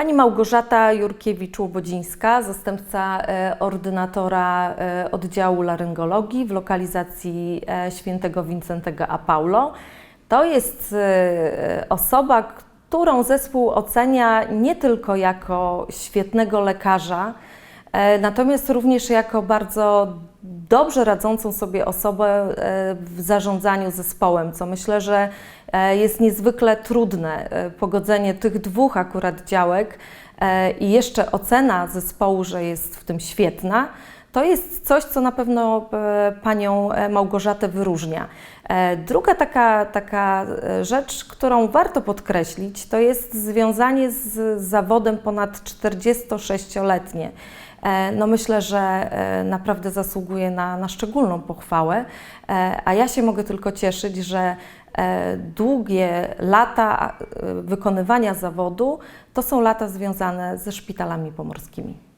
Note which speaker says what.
Speaker 1: Pani Małgorzata Jurkiewicz-Łobodzińska, zastępca e, ordynatora e, oddziału laryngologii w lokalizacji e, świętego Wincentego a Paulo. To jest osoba, którą zespół ocenia nie tylko jako świetnego lekarza, natomiast również jako bardzo dobrze radzącą sobie osobę e, w zarządzaniu zespołem, co myślę, że e, jest niezwykle trudne. e, Pogodzenie tych dwóch akurat działek i jeszcze ocena zespołu, że jest w tym świetna, to jest coś, co na pewno e, panią e, Małgorzatę wyróżnia. E, Druga taka, taka rzecz, którą warto podkreślić, to jest związanie z zawodem ponad 46-letnie. E, No myślę, że naprawdę zasługuje na, na szczególną pochwałę, a ja się mogę tylko cieszyć, że długie lata wykonywania zawodu to są lata związane ze szpitalami pomorskimi.